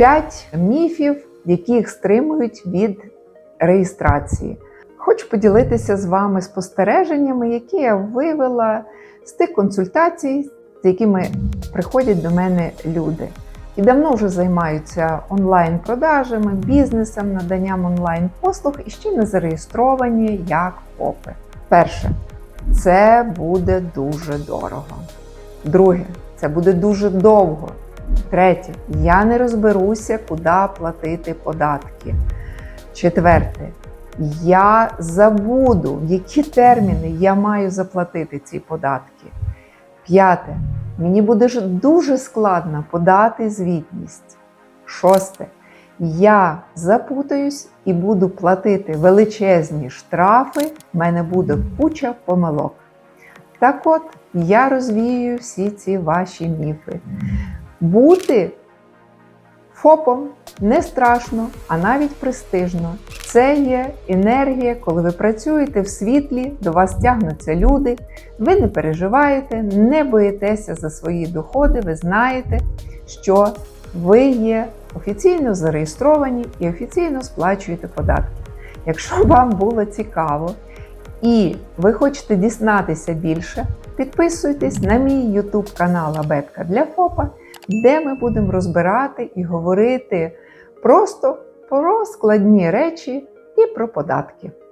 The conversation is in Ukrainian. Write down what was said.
5 міфів, яких стримують від реєстрації. Хочу поділитися з вами спостереженнями, які я вивела з тих консультацій, з якими приходять до мене люди. І давно вже займаються онлайн-продажами, бізнесом, наданням онлайн-послуг і ще не зареєстровані як ФОПи. Перше, це буде дуже дорого. Друге, це буде дуже довго. Третє, я не розберуся, куди платити податки. Четверте, я забуду, в які терміни я маю заплатити ці податки. П'яте, мені буде дуже складно подати звітність. Шосте, я запутаюсь і буду платити величезні штрафи, в мене буде куча помилок. Так от, я розвію всі ці ваші міфи. Бути ФОПом не страшно, а навіть престижно. Це є енергія, коли ви працюєте в світлі, до вас тягнуться люди, ви не переживаєте, не боїтеся за свої доходи, ви знаєте, що ви є офіційно зареєстровані і офіційно сплачуєте податки. Якщо вам було цікаво і ви хочете дізнатися більше, підписуйтесь на мій YouTube канал Абетка для ФОПа, де ми будемо розбирати і говорити просто про складні речі і про податки.